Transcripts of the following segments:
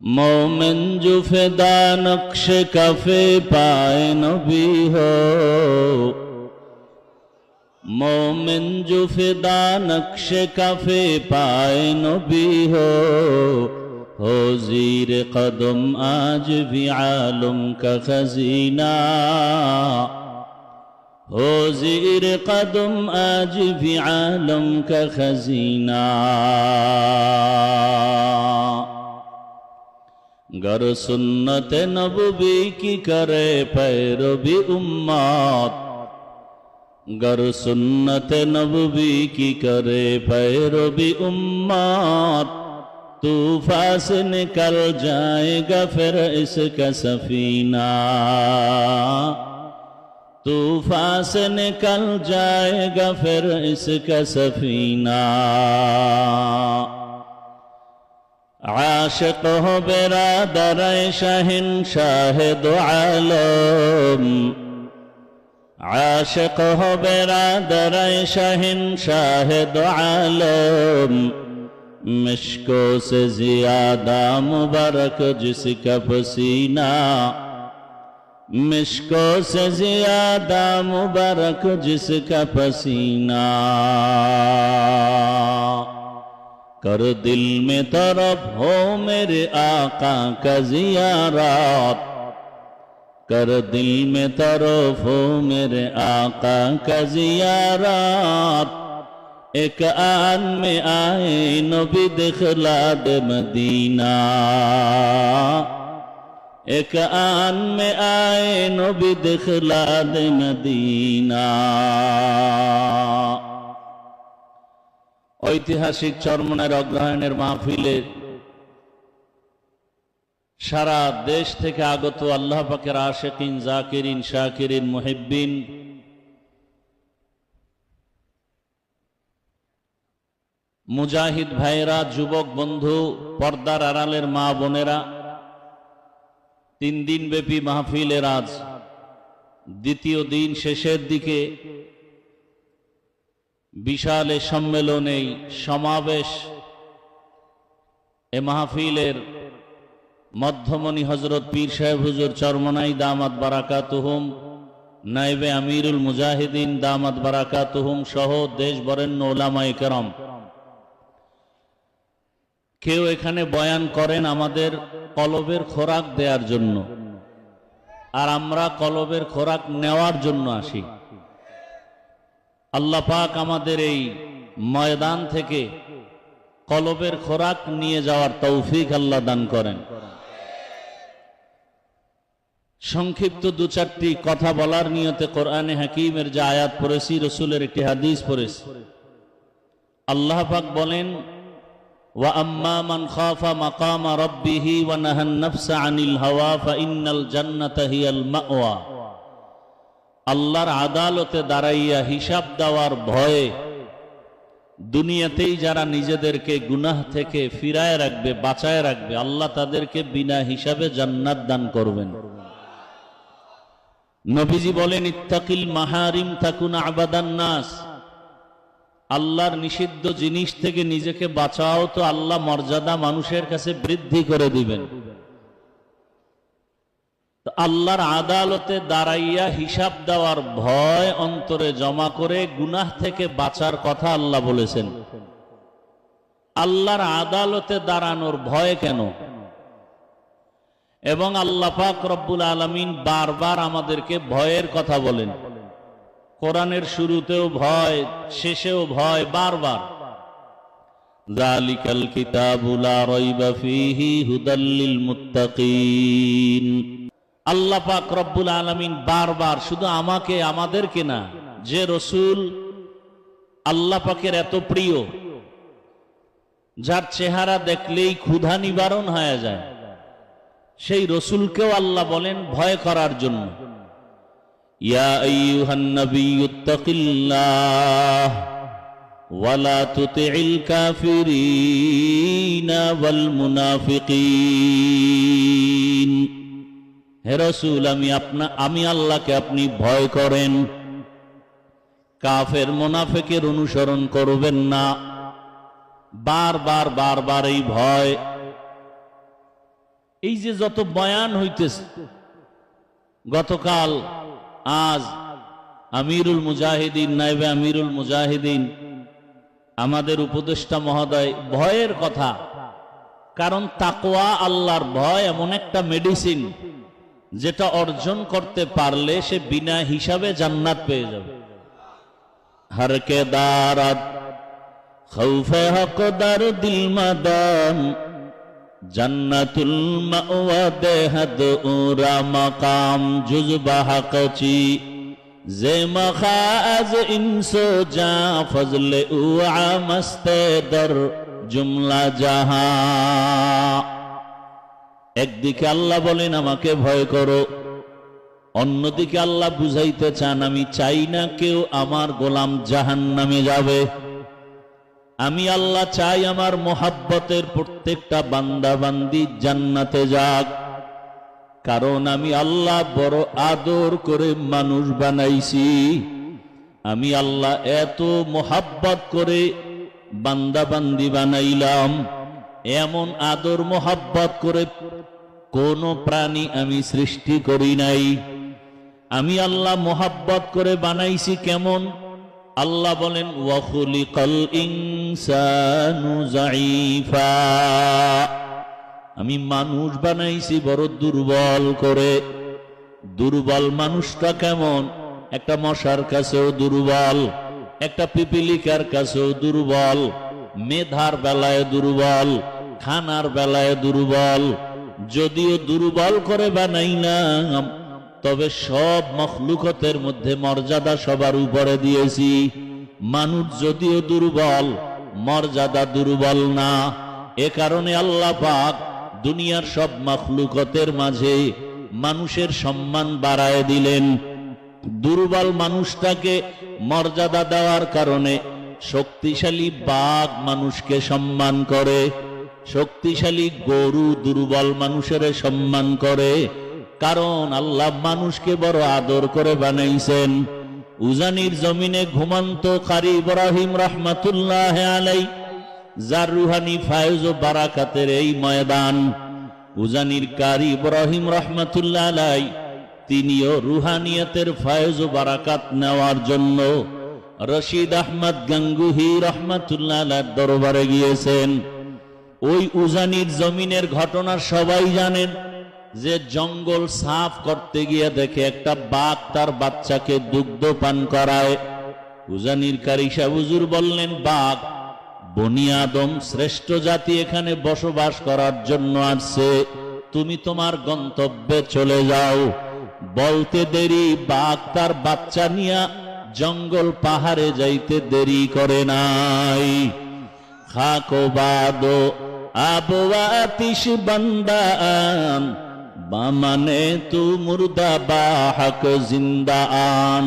মোমেন জুফেদা নকশে cafe পায় নবী হো মোমেন জুফেদা নকশে কাফে পায় নবী হো ہو زیر قدم آج بھی عالم کا خزینہ ہو زیر قدم آج بھی عالم کا خزینہ गर सुन्नत नबी की करे पैरवी उम्मत गर सुन्नत नबी की करे पैरवी उम्मत तूफा से निकल जाएगा फिर इसका सफीना तूफा से निकल जाएगा फिर इसका सफीना আশেক হবে রাদারায় শাহিন শাহেদ আলম আশেক হবে রাদারায় শাহিন শাহেদ আলম مشکو سے زیادہ مبارک جس کا پسینہ مشکو سے زیادہ مبارک جس کا پسینہ کر دل میں طرف ہو میرے آقا کا زیارات کر دل میں طرف ہو میرے آقا کا زیارات ایک آن میں آئے نبی دکھلا دے مدینہ۔ ایک آن میں آئے نبی دکھلا دے مدینہ۔ ঐতিহাসিক চরমনের অগ্রহায়ণের মাহফিলে সারা দেশ থেকে আগত আল্লাহ পাকের আশেকিন, জাকিরিন, শাকিরিন, মুহিব্বিন মুজাহিদ ভাইরা যুবক বন্ধু, পর্দার আড়ালের মা বোনেরা, তিন দিন ব্যাপী মাহফিলের আজ দ্বিতীয় দিন শেষের দিকে বিশাল এ সম্মেলনে সমাবেশ এ মাহফিলের মধ্যমণি হজরত পীর সাহেব হুজুর চরমনাই দামাত বারাকাতুহুম নাইবে আমিরুল মুজাহিদিন দামাত বারাকাতুহুম সহ দেশ বরেণ্য ওলামাই কেরম। কেউ এখানে বয়ান করেন আমাদের কলবের খোরাক দেওয়ার জন্য, আর আমরা কলবের খোরাক নেওয়ার জন্য আসি। আল্লাহ পাক আমাদের এই ময়দান থেকে কলবের খোরাক নিয়ে যাওয়ার তৌফিক আল্লাহ দান করেন। সংক্ষিপ্ত দু চারটি কথা বলার নিয়তে কোরআনে হাকিমের যে আয়াত পড়েছি, রসুলের একটি হাদিস পড়েছি। আল্লাহ পাক বলেন ইন্নাল জান্নাতা হিয়াল মাওয়া। আল্লাহর আদালতে দাঁড়াইয়া হিসাব দেওয়ার ভয়ে দুনিয়াতেই যারা নিজেদেরকে গুনাহ থেকে ফিরায় রাখবে, বাঁচায় রাখবে, আল্লাহ তাদেরকে বিনা হিসাবে জান্নাত দান করবেন। নবীজি বলেন, ইত্তাকিল মাহারিম তাকুন আবাদান নাস। আল্লাহর নিষিদ্ধ জিনিস থেকে নিজেকে বাঁচাও তো আল্লাহ মর্যাদা মানুষের কাছে বৃদ্ধি করে দিবেন। আল্লাহর আদালতে দাঁড়াইয়া হিসাব দেওয়ার ভয় অন্তরে জমা করে গুনাহ থেকে বাঁচার কথা আল্লাহ বলেছেন। আল্লাহর আদালতে দাঁড়ানোর ভয় কেন? এবং আল্লাহ পাক রব্বুল আলমিন বারবার আমাদেরকে ভয়ের কথা বলেন। কোরআনের শুরুতেও ভয়, শেষেও ভয় বারবার। জালিকাল কিতাবুলা রইবা ফিহি হুদাল্লিল মুত্তাকিন। আল্লাহ পাক রব্বুল আলমিন বারবার শুধু আমাকে, আমাদেরকে না, যে রসুল আল্লাহ পাকের এত প্রিয়, যার চেহারা দেখলেই ক্ষুধা নিবারণ হয়ে যায়, সেই রসুলকেও আল্লাহ বলেন ভয় করার জন্য। মুনাফিকিন। হে রসুল, আমি আপনা, আমি আল্লাহকে আপনি ভয় করেন। কাফের মোনাফেকের অনুসরণ করবেন না। বারবার বারবার এই ভয়। এই যে যত বয়ান হইতেছে, গতকাল, আজ, আমিরুল মুজাহিদিন, নাইবে আমিরুল মুজাহিদিন, আমাদের উপদেষ্টা মহোদয়, ভয়ের কথা। কারণ তাকোয়া আল্লাহর ভয়, এমন একটা মেডিসিন যেটা অর্জন করতে পারলে সে বিনা হিসাবে জান্নাত পেয়ে যাবে। হরকে দারাত খৌফে হকদার জান্নাতুল মখাজ ইনসো মস্তে দর, জুমলা জাহা। একদিকে আল্লাহ বলেন, আমাকে ভয় করো। অন্যদিকে আল্লাহ বুঝাইতে চান, আমি চাই না কেউ আমার গোলাম জাহান নামে যাবে। আমি আল্লাহ চাই আমার মোহাব্বতের প্রত্যেকটা বান্দা বান্দি জান্নাতে যাক। কারণ আমি আল্লাহ বড় আদর করে মানুষ বানাইছি। আমি আল্লাহ এত মোহাব্বত করে বান্দা বান্দি বানাইলাম। এমন আদর মোহাব্বত করে কোন প্রাণী আমি সৃষ্টি করি নাই। আমি আল্লাহ মোহাব্বত করে বানাইছি কেমন? আল্লাহ বলেন, ওয়াখুলিকাল ইনসানু জাইফা আমি মানুষ বানাইছি বড় দুর্বল করে। দুর্বল মানুষটা কেমন? একটা মশার কাছেও দুর্বল, একটা পিপিলিকার কাছেও দুর্বল, মেধার বেলায় দুর্বল, খানার বেলায় দুর্বল যদিও দুর্বল করে বানাইলাম, তবে সব মখলুকতের মধ্যে মর্যাদা সবার উপরে দিয়েছি। মানুষ যদিও দুর্বল, মর্যাদা দুর্বল না। এ কারণে আল্লাহ পাক দুনিয়ার সব মখলুকতের মাঝে মানুষের সম্মান বাড়ায় দিলেন। দুর্বল মানুষটাকে মর্যাদা দেওয়ার কারণে শক্তিশালী বাঘ মানুষকে সম্মান করে। শক্তিশালী গরু দুর্বল মানুষের সম্মান করে, কারণ আল্লাহ মানুষকে বড় আদর করে বানাইছেন। উজানির জমিনে ঘুমন্ত কারি ইব্রাহিম রহমাতুল্লাহ আলাই যার রুহানি ফায়জ ও বারাকাতের এই ময়দান। উজানির কারি ইব্রাহিম রহমাতুল্লাহ আলাই তিনিও রুহানিয়তের ফায়জ ও বারাকাত নেওয়ার জন্য রশিদ আহমদ গাঙ্গুহি রহমাতুল্লাহ দরবারে গিয়েছেন। ওই উজানির জমিনের ঘটনা সবাই জানেন, যে জঙ্গল সাফ করতে গিয়ে দেখে একটা বাঘ তার বাচ্চাকে দুগ্ধ পান করায়। উজানির কারিসা হুজুর বললেন, বাঘ বনি আদম শ্রেষ্ঠ জাতি এখানে বসবাস করার জন্য আসছে। তুমি তোমার গন্তব্যে চলে যাও। বলতে দেরি, বাঘ তার বাচ্চা নিয়া জঙ্গল পাহাড়ে যাইতে দেরি করে নাই। খাকো বাদো আতিশ বান্দান, বামানে তু মুর্দা বাহাক জিন্দা আন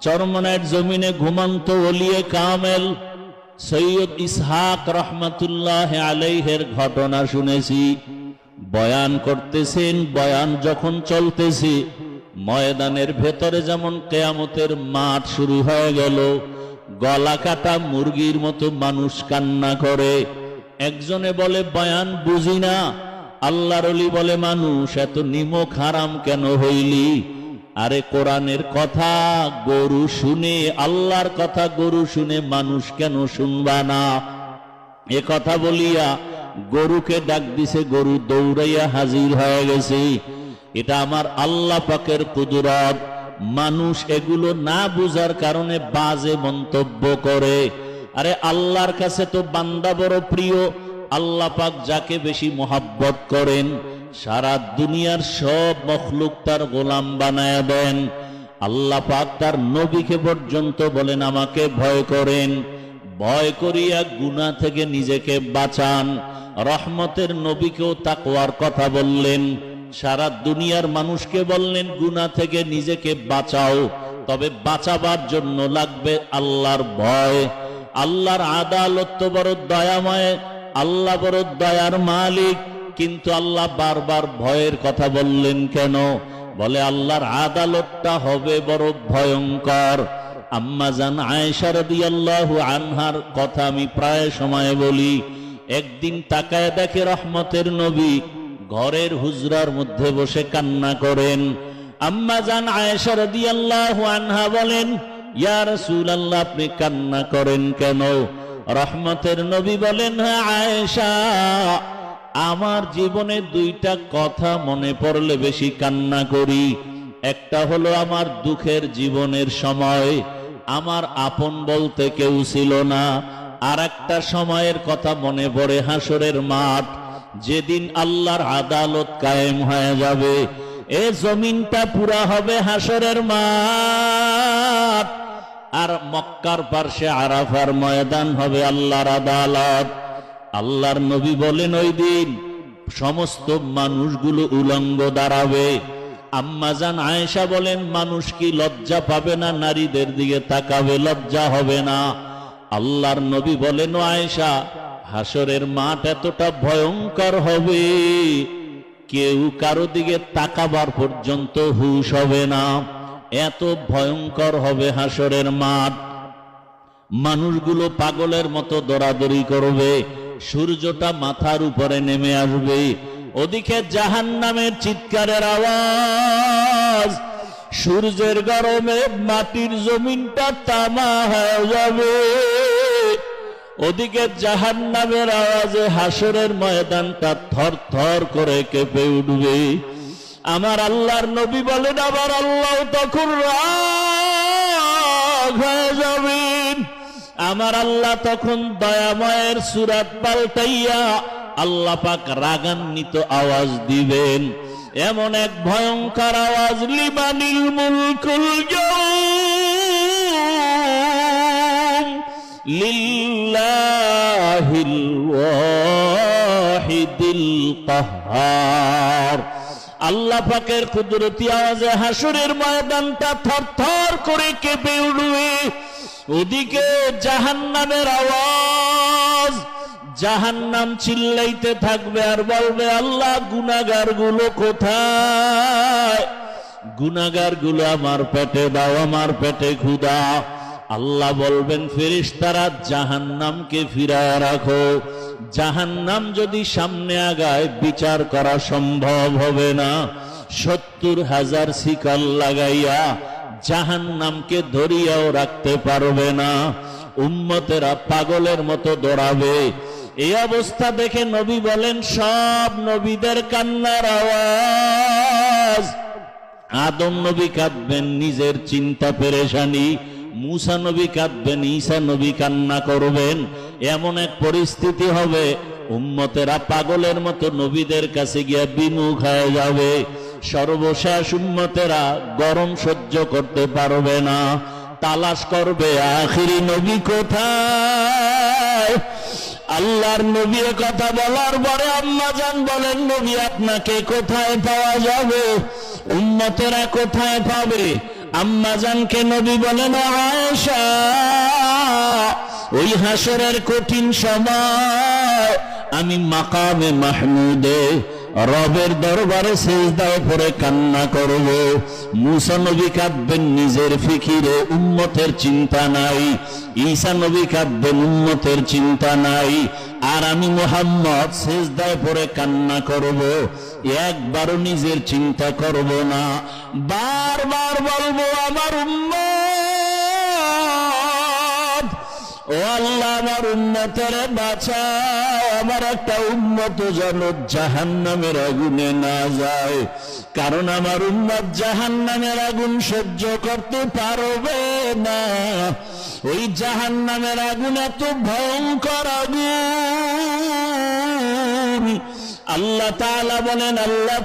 চরমনের জমিনে ঘুমন্ত ওলিয়ে কামেল, সৈয়দ ইসহাক রহমতুল্লাহ আলাইহের ঘটনা শুনেছি। বয়ান করতেছেন, বয়ান যখন চলতেছে, ময়দানের ভেতরে যেমন কেয়ামতের মাঠ শুরু হয়ে গেল গলা কাটা মুরগির মতো মানুষ কান্না করে। একজনে বলে, বয়ান, বুঝি না। আল্লাহর বলে, মানুষ, এত নিমক হারাম কেন হইলি? আরে, কোরআনের কথা গরু শুনে, আল্লাহর কথা গরু শুনে মানুষ কেন শুনবা না? এ কথা বলিয়া গরুকে ডাক দিছে, গরু দৌড়াইয়া হাজির হয়ে গেছে। এটা আমার আল্লাহ পাকের কুদরত। মানুষ এগুলো না বুঝার কারণে বাজে মন্তব্য করে। আরে আল্লাহর কাছে তো বান্দা বড় প্রিয়। আল্লাহ পাক যাকে বেশি মোহাব্বত করেন, সারা দুনিয়ার সব মখলুক তার গোলাম বানায় দেন। আল্লাহ পাক তার নবীকে পর্যন্ত বলেন, আমাকে ভয় করেন। ভয় করিয়া গুনাহ থেকে নিজেকে বাঁচান। রহমতের নবীকেও তাকওয়ার কথা বললেন। সারা দুনিয়ার মানুষকে বললেন, গুনাহ থেকে নিজেকে বাঁচাও। তবে বাঁচাবার জন্য লাগবে আল্লাহর ভয়। আল্লাহর আদালত বড় দয়াময়, আল্লাহ বড় দয়ার মালিক। কিন্তু আল্লাহ বারবার ভয়ের কথা বললেন কেন? বলে, আল্লাহর আদালতটা হবে বড় ভয়ঙ্কর। আম্মা জান আয়েশা রাদিয়াল্লাহু আনহার কথা আমি প্রায় সময় বলি। একদিন তাকায় দেখে রহমতের নবী ঘরের হুজরার মধ্যে বসে কান্না করেন। আম্মা জান আয়েশা রাদিয়াল্লাহু আনহা বলেন ইয়া রাসূলুল্লাহ, আপনি কান্না করেন কেন? রহমতের নবী বলেন হ্যাঁ আয়েশা, আমার জীবনে দুইটা কথা মনে পড়লে বেশি কান্না করি। একটা হলো আমার দুঃখের জীবনের সময়, আমার আপন বলতে কেউ ছিল না। আর একটা সময়ের কথা মনে পড়ে হাসরের মাঠ, যেদিন আল্লাহর আদালত কায়েম হয়ে যাবে। এ জমিনটা পুরা হবে হাসরের মাঠ। আর মক্কার পার্শ্বে আরাফার ময়দান হবে আল্লাহর আদালত। আল্লাহর নবী বলেন, ওই দিন সমস্ত মানুষগুলো উলঙ্গ দাঁড়াবে। আম্মাজান আয়েশা বলেন, মানুষ কি লজ্জা পাবে না? নারীদের দিকে তাকাবে, লজ্জা হবে না। আল্লাহর নবী বলেন, ও আয়েশা, হাসরের মাঠ এতটা ভয়ঙ্কর হবে। কেউ কারও দিকে তাকাবার পর্যন্ত হুশ হবে না। এত ভয়ঙ্কর হবে হাসরের মাঠ। মানুষগুলো পাগলের মতো দৌড়াদৌড়ি করবে, সূর্যটা মাথার উপরে নেমে আসবে। ওদিকে জাহান নামের চিৎকারের আওয়াজ, সূর্যের গরমে মাটির জমিনটা তামা হয়ে যাবে। ওদিকে জাহান নামের আওয়াজে হাসরের ময়দানটা থর থর করে কেঁপে উঠবে। আমার আল্লাহর নবী বলেন আবার আল্লাহ তখন রাগ হয়ে যাবেন। আমার আল্লাহ তখন দয়াময়ের সুরাত পাল্টাইয়া আল্লাহ পাক রাগান্বিত আওয়াজ দিবেন। এমন এক ভয়ঙ্কর আওয়াজ লিমানিল মুলকুল লিল্লাহিল ওয়াহিদিল কাহ্হার আল্লাহ পাকের কুদরতি আওয়াজে হাসুরের ময়দানটা থরথর করে কেঁপে উঠবে। ওদিকে জাহান্নামের আওয়াজ, জাহান্নাম চিল্লাইতে থাকবে আর বলবে, আল্লাহ গুনাগারগুলো কোথায়? গুনাগারগুলো আমার পেটে দাও, আমার পেটে ক্ষুদা আল্লাহ বলবেন ফেরিস তারা জাহান্নামকে ফিরায় রাখো। জাহান্নাম যদি সামনে আগায় বিচার করা সম্ভব হবে না। সত্তর হাজার শিকাল লাগাইয়া জাহান্নামকে ধরিয়াও রাখতে পারবে না। উম্মতেরা পাগলের মতো দৌড়াবে। এই অবস্থা দেখে নবী বলেন, সব নবীদের কান্নার আওয়াজ। আদম নবী কাঁদবেন, নিজের চিন্তা পেরেশানি। মুসা নবী কাঁদবেন, ঈসা নবী কান্না করবেন। এমন এক পরিস্থিতি হবে, উম্মতেরা পাগলের মতো নবীদের কাছে গিয়ে বিমুখ হয়ে যাবে। সর্বশেষ উম্মতেরা গরম সহ্য করতে পারবে না, তালাশ করবে, আখিরি নবী কোথায়? আল্লাহর নবী কথা বলার পরে আম্মা জান বলেন, নবী আপনাকে কোথায় পাওয়া যাবে? উম্মতেরা কোথায় পাবে? আম্মা জানকে নবী বলেন, আয়েশা ওই হাসরের কঠিন সময় আমি মাকামে মাহমুদে, রবের দরবারে সেজদাও পরে কান্না করব। মুসা নবী কাঁদবেন নিজের ফিকিরে, উম্মতের চিন্তা নাই। ঈসা নবী কাঁদবেন, উম্মতের চিন্তা নাই। আর আমি মোহাম্মদ সেজদায় পরে কান্না করব। একবারও নিজের চিন্তা করব না। বারবার বলব, আমার উম্মত ও আল্লাহ, আমার উন্নতের বাঁচাও আমার একটা উন্নত যেন জাহান নামের আগুনে না যায়। কারণ আমার উন্নত জাহান নামের আগুন সহ্য করতে পারবে না। ওই জাহান নামের আগুন এত ভয়ঙ্কর আগুন। আল্লাহ তাআলা বলেন আল্লাহ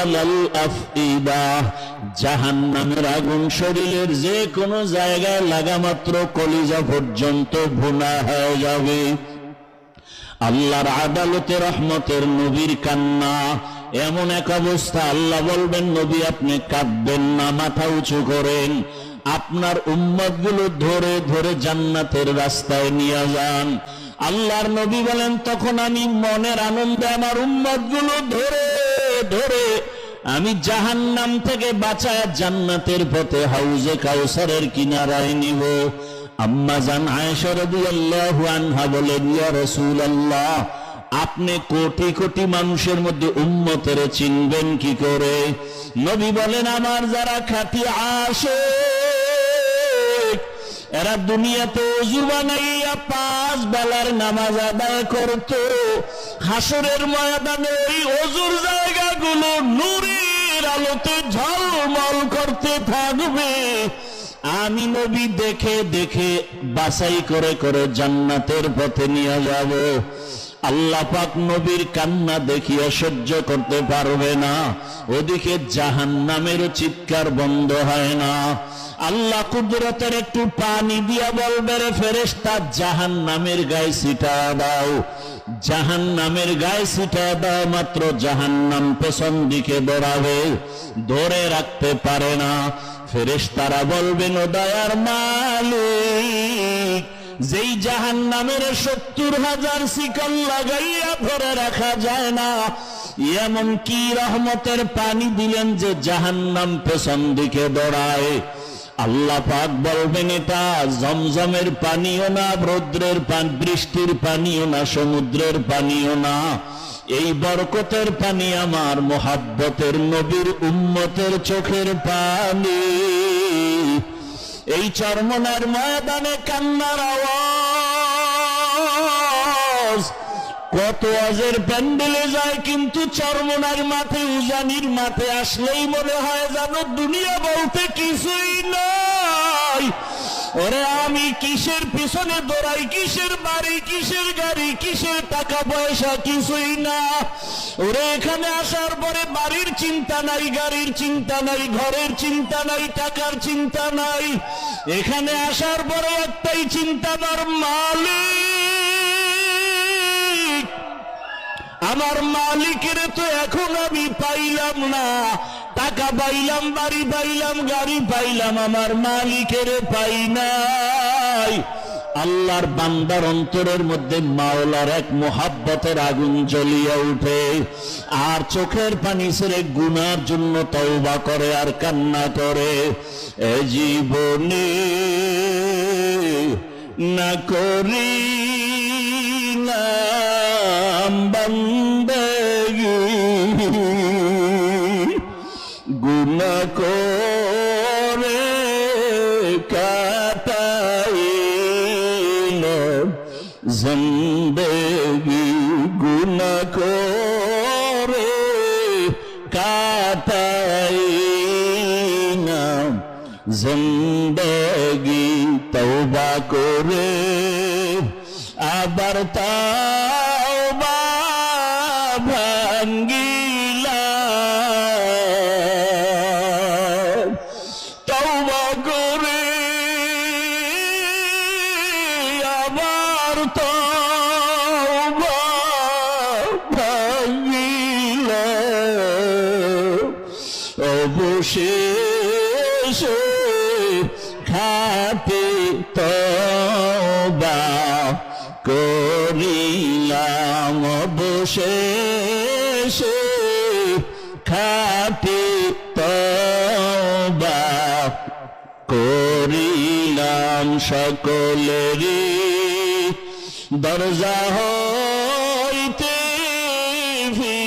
আলাল আফইদা জাহান্নামের আগুন শরীরের যে কোনো জায়গায় লাগা মাত্র কলিজা পর্যন্ত ভুনা হয়ে যাবে। আল্লাহর আদালতে রহমতের নবীর কান্না, এমন এক অবস্থা। আল্লাহ বলবেন, নবী, আপনি কাঁদবেন না, মাথা উঁচু করেন। আপনার উম্মতগুলো ধরে ধরে জান্নাতের রাস্তায় নিয়ে যান। আল্লাহর নবী বলেন, তখন আমি মনের আনন্দে আমার উম্মতগুলো ধরে ধরে আমি জাহান নাম থেকে বাঁচায় জান্নাতের পথে হাউজে কাউসারের কিনারায় নিব। আম্মা জান আয়েশা রাদিয়াল্লাহু আনহা বলেন, ইয়া রাসূলুল্লাহ, আপনি কোটি কোটি মানুষের মধ্যে উম্মতের চিনবেন কি করে? নবী বলেন, আমার যারা খাতি আসে এরা দুনিয়াতে অজুর বানাইয়া পাঁচ বেলার নামাজ আদায় করত। হাসরের ময়দানে ওই অজুর জায়গাগুলো নুরের আলোতে ঝলমল করতে থাকবে। আমি নবী দেখে দেখে বাছাই করে করে জান্নাতের পথে নিয়ে যাব। আল্লাহ পাক নবীর কান্না দেখিয়া সহ্য করতে পারবে না। ওদিকে জাহান নামেরও চিৎকার বন্ধ হয় না। আল্লাহ কুদরতের একটু পানি দিয়া বলবে, রে ফেরেস্তা জাহান নামের গায়ে সিটা দাও। জাহান নামের গায়ে সিটা দাও, মাত্র জাহান নাম পেছন দিকে দৌড়াবে। ধরে রাখতে পারে না। ফেরেস্তারা বলবেন, ও দয়ার মালিক যেই জাহান নামের সত্তর হাজার শিকল লাগাইয়া ধরে রাখা যায় না, এমন কি রহমতের পানি দিলেন যে জাহান নাম পেছন দিকে দৌড়ায়? আল্লাহ পাক বলবেন এটা জমজমের পানিও না, রৌদ্রের পান, বৃষ্টির পানিও না, সমুদ্রের পানিও না। এই বরকতের পানি আমার মোহাব্বতের নবীর উম্মতের চোখের পানি। এই চরমনার ময়দানে কান্নার আওয়াজ। কত আজের প্যান্ডেলে যায় কিন্তু চরমনার মাঠে, উজানির মাঠে আসলেই মনে হয় যেন দুনিয়া বলতে কিছুই নাই। ওরে আমি কিসের পিছনে দৌড়াই? কিসের বাড়ি, কিসের গাড়ি, কিসের টাকা পয়সা? কিছুই না। ওরে এখানে আসার পরে বাড়ির চিন্তা নাই, গাড়ির চিন্তা নাই, ঘরের চিন্তা নাই, টাকার চিন্তা নাই। এখানে আসার পরে একটাই চিন্তাদার মালিক। আমার মালিকের তো এখন আমি পাইলাম না। টাকা পাইলাম, বাড়ি পাইলাম, গাড়ি পাইলাম, আমার মালিকের পাই নাই। আল্লাহর বান্দার অন্তরের মধ্যে মাওলার এক মোহাব্বতের আগুন জ্বলিয়া উঠে। আর চোখের পানি ছেড়ে গুনার জন্য তওবা করে আর কান্না করে। এ জীবনে না করি করে সকলেরই দরজা হইতে ফিরিয়া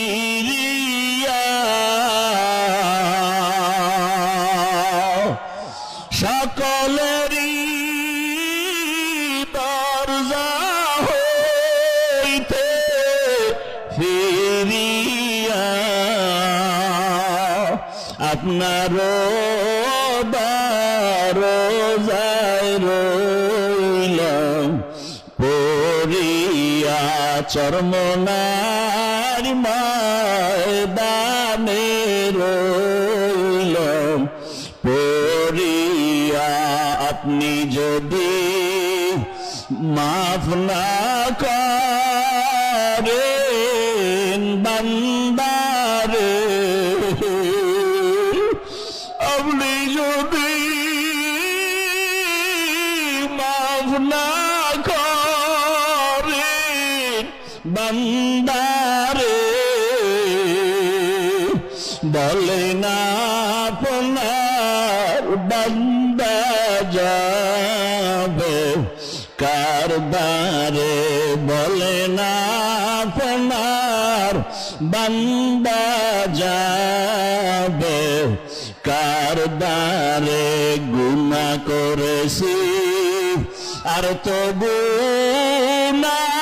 চর্মনার ময়দানে রইলাম। পড়িয়া আপনি যদি মাফ না করেন বান্দারে যাবে? কার দ্বারে গুণা করেছি? আর তবু না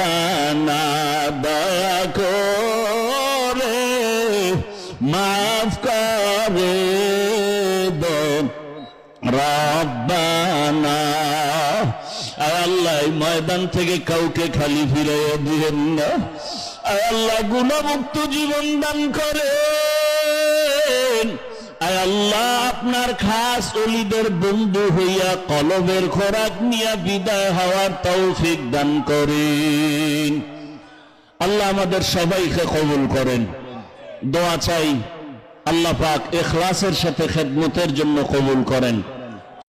রব্বানা দয়া করে মাফ করে রব্বানা। আল্লাহ ময়দান থেকে কাউকে খালি ফিরে দিবেন না। আল্লাহ, গুণমুক্ত জীবন দান আয় আল্লাহ আপনার খাস অলিদের বন্ধু হইয়া কলবের খোরাক নিয়া বিদায় হওয়ার তৌফিক দান করেন। আল্লাহ আমাদের সবাইকে কবুল করেন। দোয়া চাই আল্লাহ পাক এখলাসের সাথে খেদমতের জন্য কবুল করেন।